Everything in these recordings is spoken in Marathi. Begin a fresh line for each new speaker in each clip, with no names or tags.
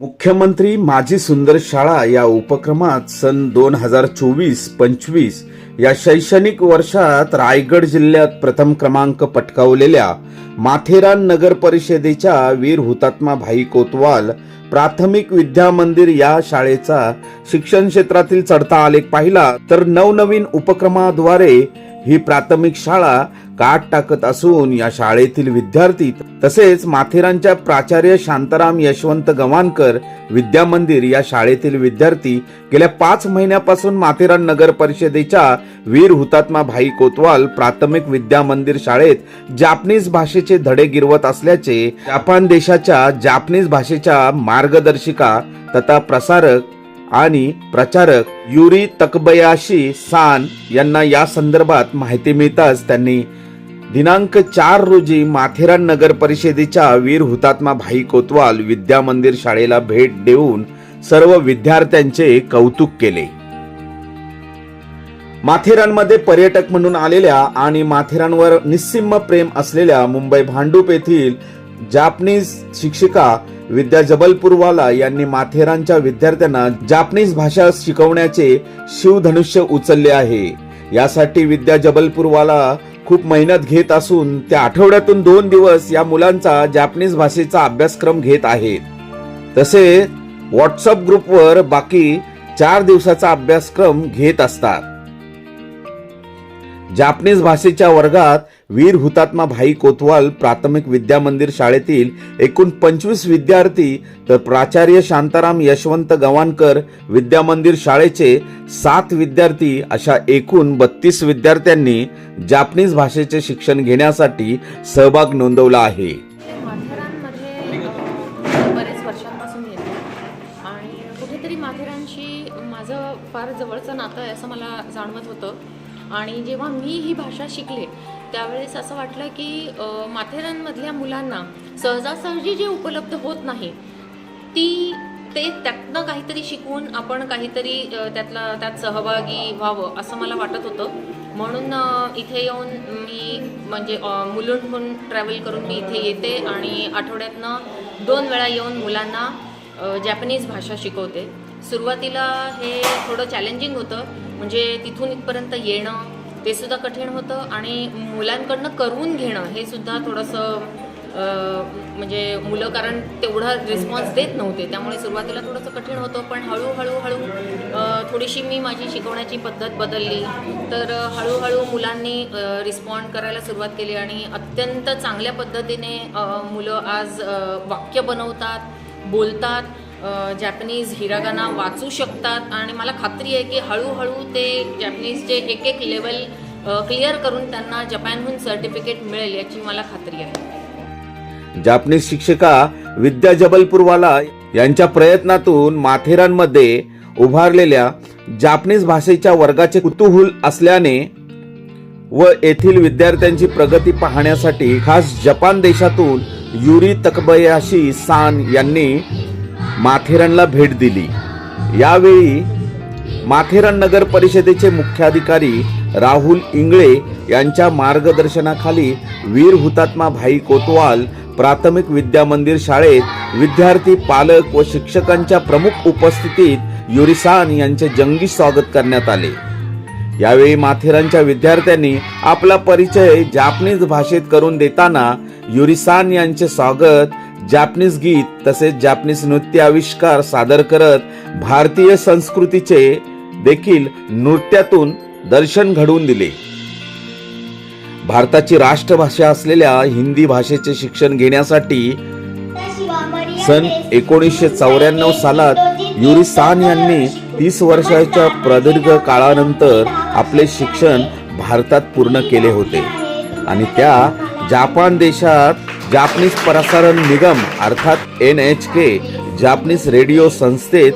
मुख्यमंत्री माझी सुंदर शाळा या उपक्रमात सन दोन हजार चोवीस पंचवीस या शैक्षणिक वर्षात रायगड जिल्ह्यात प्रथम क्रमांक पटकावलेल्या माथेरान नगर परिषदेच्या वीर हुतात्मा भाई कोतवाल प्राथमिक विद्या मंदिर या शाळेचा शिक्षण क्षेत्रातील चढता आलेख पाहिला तर नवनवीन उपक्रमाद्वारे ही प्राथमिक शाळा काट टाकत असून या शाळेतील विद्यार्थी तसेच माथेरानच्या प्राचार्य शांताराम यशवंत गवानकर विद्या मंदिर या शाळेतील विद्यार्थी गेल्या पाच महिन्यापासून माथेरान नगर परिषदेच्या वीर हुतात्मा भाई कोतवाल प्राथमिक विद्या मंदिर शाळेत जापनीज भाषेचे धडे गिरवत असल्याचे जपान देशाच्या जापनीज भाषेच्या मार्गदर्शिका तथा प्रसारक आणि प्रचारक युरी तकबयाशी सान यांना या संदर्भात माहिती मिळताच त्यांनी दिनांक चार रोजी माथेरान नगर परिषदेच्या वीर हुतात्मा भाई कोतवाल विद्या मंदिर शाळेला भेट देऊन सर्व विद्यार्थ्यांचे कौतुक केले. माथेरानमध्ये पर्यटक म्हणून आलेल्या आणि माथेरानवर निस्सिम प्रेम असलेल्या मुंबई भांडूप येथील जापनीज शिक्षिका विद्या जबलपूरवाला यांनी माथेरानच्या विद्यार्थ्यांना जापनीज भाषा शिकवण्याचे शिवधनुष्य उचलले आहे. यासाठी विद्या जबलपूरवाला खूप मेहनत घेत असून त्या आठवड्यातून दोन दिवस या मुलांचा जापनीज भाषेचा अभ्यासक्रम घेत आहेत तसे व्हॉट्सअप ग्रुपवर बाकी चार दिवसाचा अभ्यासक्रम घेत असतात. जापनीज भाषेच्या वर्गात वीर हुतात्मा भाई कोतवाल प्राथमिक विद्या मंदिर शाळेतील एकूण पंचवीस विद्यार्थी तर प्राचार्य शांताराम यशवंत गवानकर विद्या मंदिर शाळेचे सात विद्यार्थी अशा एकूण बत्तीस विद्यार्थ्यांनी जापनीज भाषेचे शिक्षण घेण्यासाठी सहभाग नोंदवला आहे.
आणि कुठेतरी माथेरानशी माझं फार जवळचं नातं आहे असं मला जाणवत होतं. आणि जेव्हा मी ही भाषा शिकले त्यावेळेस असं वाटलं की माथेरानमधल्या मुलांना सहजासहजी जे उपलब्ध होत नाही ती ते त्यातनं काहीतरी शिकवून आपण काहीतरी त्यातला त्यात सहभागी व्हावं असं मला वाटत होतं. म्हणून इथे येऊन मी म्हणजे मुलुंडहून ट्रॅव्हल करून मी इथे येते आणि आठवड्यातनं दोन वेळा येऊन मुलांना जॅपनीज भाषा शिकवते. सुरुवातीला हे थोडं चॅलेंजिंग होतं म्हणजे तिथून इथपर्यंत येणं ते सुद्धा कठीण होतं आणि मुलांकडनं करून घेणं हे सुद्धा थोडंसं म्हणजे मुलं कारण तेवढा रिस्पॉन्स देत नव्हते. त्यामुळे सुरुवातीला थोडंसं कठीण होतं पण हळूहळू हळू थोडीशी मी माझी शिकवण्याची पद्धत बदलली. तर हळूहळू मुलांनी रिस्पॉन्ड करायला सुरुवात केली आणि अत्यंत चांगल्या पद्धतीने मुलं आज वाक्य बनवतात बोलतात. जॅपनीज हिरागाना वाचू शकतात. आणि मला खात्री आहे की हळूहळू ते जॅपनीजचे एक एक लेवल क्लिअर करून त्यांना जपानहून सर्टिफिकेट मिळेल याची मला खात्री आहे.
जापनीज शिक्षिका विद्या जबलपूरवाला यांच्या प्रयत्नातून माथेरानमध्ये उभारलेल्या जापनीज भाषेच्या वर्गाचे कुतूहल असल्याने व येथील विद्यार्थ्यांची प्रगती पाहण्यासाठी खास जपान देशातून युरी तकबयाशी सान यांनी माथेरानला भेट दिली. यावेळी माथेरान नगर परिषदेचे मुख्याधिकारी राहुल इंगळे यांच्या मार्गदर्शनाखाली वीर हुतात्मा भाई कोतवाल प्राथमिक विद्या मंदिर शाळेत विद्यार्थी पालक व शिक्षकांच्या प्रमुख उपस्थितीत युरिसान यांचे जंगी स्वागत करण्यात आले. यावेळी माथेरानच्या विद्यार्थ्यांनी आपला परिचय जापनीज भाषेत करून देताना युरिसान यांचे स्वागत जापनीज गीत तसेच जापनीज नृत्य आविष्कार सादर करत भारतीय संस्कृतीचे देखील नृत्यातून दर्शन घडवून दिले. भारताची राष्ट्रभाषा असलेल्या हिंदी भाषेचे शिक्षण घेण्यासाठी सन एकोणीसशे चौऱ्याण्णव सालात युरी सान यांनी तीस वर्षाच्या प्रदीर्घ काळानंतर आपले शिक्षण भारतात पूर्ण केले होते. आणि त्या जापान देशात जापनीज प्रसारण निगम अर्थात N H K Japanese radio संस्थेत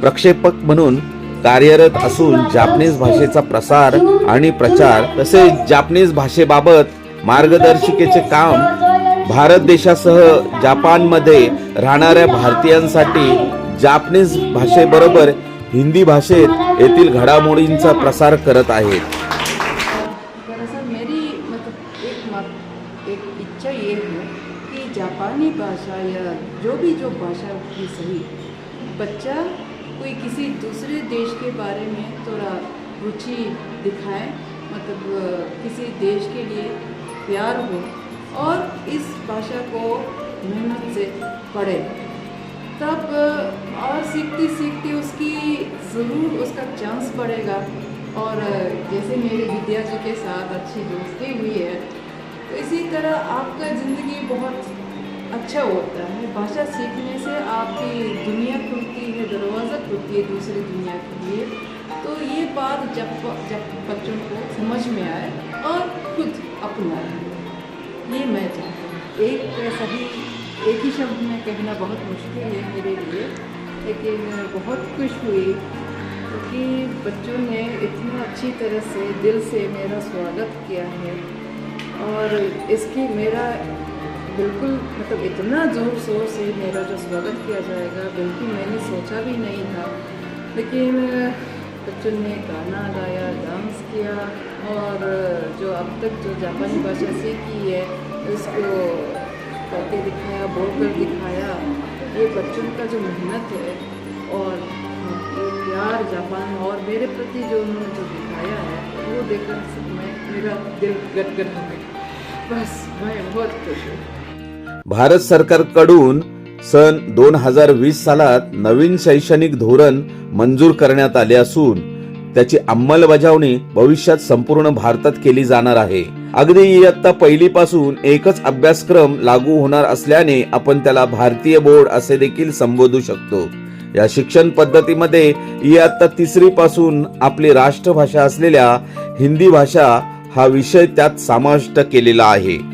प्रक्षेपक म्हणून कार्यरत असून जापनीज भाषेचा प्रसार आणि प्रचार तसेच जापनीज भाषेबाबत मार्गदर्शिकेचे काम भारत देशासह जापानमध्ये राहणाऱ्या भारतीयांसाठी जापनीज भाषेबरोबर हिंदी भाषेत येथील घडामोडींचा प्रसार करत आहेत.
भाषा या जो भी जो भाषा की सही बच्चा कोई किसी दूसरे देश के बारे में थोड़ा रुचि दिखाए मतलब किसी देश के लिए प्यार हो और इस भाषा को मेहनत से पढ़े, तब और सीखते सीखते उसकी ज़रूर उसका चांस बढ़ेगा। और जैसे मेरे विद्या जी के साथ अच्छी दोस्ती हुई है तो इसी तरह आपका ज़िंदगी बहुत अच्छा होता है। भाषा सीखने से आपकी दुनिया खुलती है, दरवाज़ा खुलती है दूसरी दुनिया के लिए। तो ये बात जब जब बच्चों को समझ में आए और खुद अपनाए। ये मैं चाहती हूँ। एक सही एक ही शब्द में कहना बहुत मुश्किल है मेरे लिए, लेकिन बहुत खुश हुई क्योंकि बच्चों ने इतना अच्छी तरह से दिल से मेरा स्वागत किया है। और इसकी मेरा बिल्कुल मतलब इतना ज़ोर शोर से मेरा जो स्वागत किया जाएगा, बिल्कुल मैंने सोचा भी नहीं था। लेकिन बच्चों ने गाना गाया डांस किया और जो अब तक जो जापानी भाषा सीखी है, उसको करके दिखाया, बोल कर दिखाया, ये बच्चों का जो मेहनत है और प्यार जापान और मेरे प्रति जो उन्होंने जो दिखाया है, वो देखकर मैं, मेरा दिल गदगद हो गया। बस, मैं बहुत खुश हूँ।
भारत सरकारकडून सन दोन हजार वीस सालात नवीन शैक्षणिक धोरण मंजूर करण्यात आले असून त्याची अंमलबजावणी भविष्यात संपूर्ण भारतात केली जाणार आहे. अगदी इयत्ता पहिलीपासून एकच अभ्यासक्रम लागू होणार असल्याने आपण त्याला भारतीय बोर्ड असे देखील संबोधू शकतो. या शिक्षण पद्धतीमध्ये इयत्ता तिसरी पासून आपली राष्ट्रभाषा असलेल्या हिंदी भाषा हा विषय त्यात समाविष्ट केलेला आहे.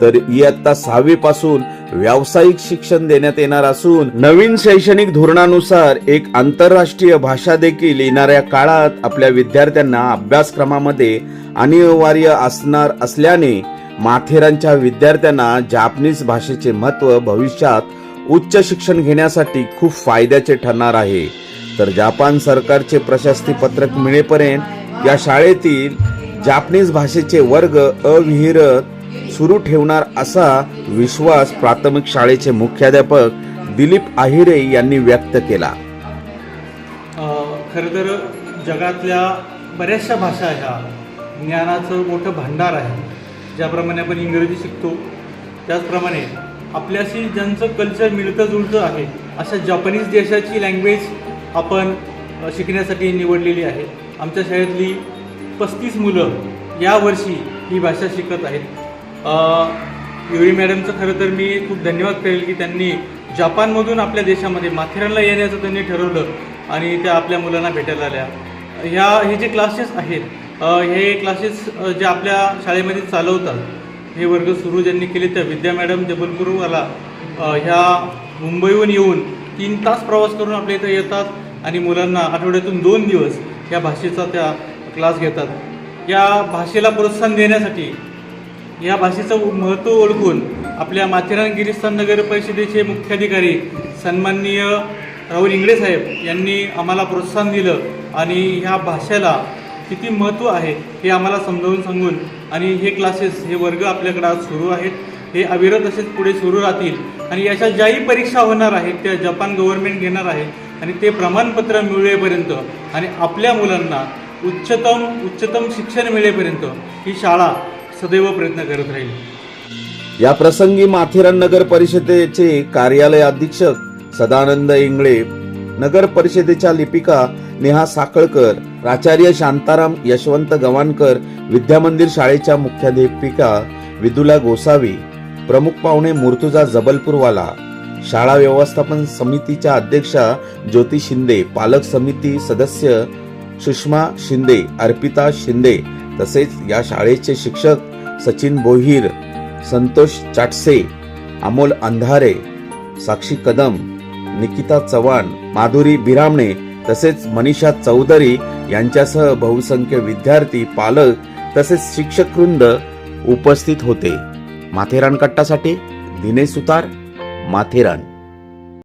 तर इयत्ता सहावी पासून व्यावसायिक शिक्षण देण्यात येणार असून नवीन शैक्षणिक धोरणानुसार एक आंतरराष्ट्रीय भाषा देखील येणाऱ्या काळात आपल्या विद्यार्थ्यांना अभ्यासक्रमामध्ये अनिवार्य असणार असल्याने माथेरानच्या विद्यार्थ्यांना जापनीज भाषेचे महत्त्व भविष्यात उच्च शिक्षण घेण्यासाठी खूप फायद्याचे ठरणार आहे. तर जापान सरकारचे प्रशस्ती पत्रक मिळेपर्यंत या शाळेतील जापनीज भाषेचे वर्ग अविहिरत सुरू ठेवणार असा विश्वास प्राथमिक शाळेचे मुख्याध्यापक दिलीप आहिरे यांनी व्यक्त केला.
खरं तर जगातल्या बऱ्याचशा भाषा ह्या ज्ञानाचं मोठं भांडार आहे. ज्याप्रमाणे आपण इंग्रजी शिकतो त्याचप्रमाणे आपल्याशी ज्यांचं कल्चर मिळतं जुळतं आहे अशा जपानीज देशाची लँग्वेज आपण शिकण्यासाठी निवडलेली आहे. आमच्या शाळेतली पस्तीस मुलं यावर्षी ही भाषा शिकत आहेत. युरी मॅडमचं खरं तर मी खूप धन्यवाद करेल की त्यांनी जपानमधून आपल्या देशामध्ये माथेरानला येण्याचं त्यांनी ठरवलं आणि त्या आपल्या मुलांना भेटायला आल्या. ह्या हे जे क्लासेस आहेत हे क्लासेस जे आपल्या शाळेमध्ये चालवतात हे वर्ग सुरू ज्यांनी केले त्या विद्या मॅडम जबलपूरवाला ह्या मुंबईहून येऊन तीन तास प्रवास करून आपल्या इथं येतात आणि मुलांना आठवड्यातून दोन दिवस या भाषेचा त्या क्लास घेतात. या भाषेला प्रोत्साहन देण्यासाठी या भाषेचं महत्त्व ओळखून आपल्या माथेरान गिरीस्थान नगर परिषदेचे मुख्याधिकारी सन्माननीय राहुल इंगळे साहेब यांनी आम्हाला प्रोत्साहन दिलं आणि ह्या भाषेला किती महत्त्व आहे हे आम्हाला समजावून सांगून आणि हे क्लासेस हे वर्ग आपल्याकडे आज सुरू आहेत. हे अविरत असेच पुढे सुरू राहतील आणि याच्या ज्याही परीक्षा होणार आहेत त्या जपान गव्हर्नमेंट घेणार आहे आणि ते प्रमाणपत्र मिळवेपर्यंत आणि आपल्या मुलांना उच्चतम उच्चतम शिक्षण मिळेपर्यंत ही शाळा सदैव प्रयत्न करत राहील.
या प्रसंगी माथेरान नगर परिषदेचे कार्यालय अधीक्षक सदानंद इंगळे नगर परिषदेच्या लिपिका नेहा साखळकर प्राचार्य शांताराम यशवंत गवाणकर विद्यामंदिर शाळेच्या मुख्याध्यापिका विदुला गोसावी प्रमुख पाहुणे मूर्तुजा जबलपूरवाला शाळा व्यवस्थापन समितीच्या अध्यक्षा ज्योती शिंदे पालक समिती सदस्य सुषमा शिंदे अर्पिता शिंदे तसेच या शाळेचे शिक्षक सचिन बोहीर संतोष चाटसे अमोल अंधारे साक्षी कदम निकिता चव्हाण माधुरी बिरामणे तसेच मनीषा चौधरी यांच्यासह बहुसंख्य विद्यार्थी पालक तसेच शिक्षकवृंद उपस्थित होते. माथेरान कट्टासाठी दिनेश सुतार माथेरान.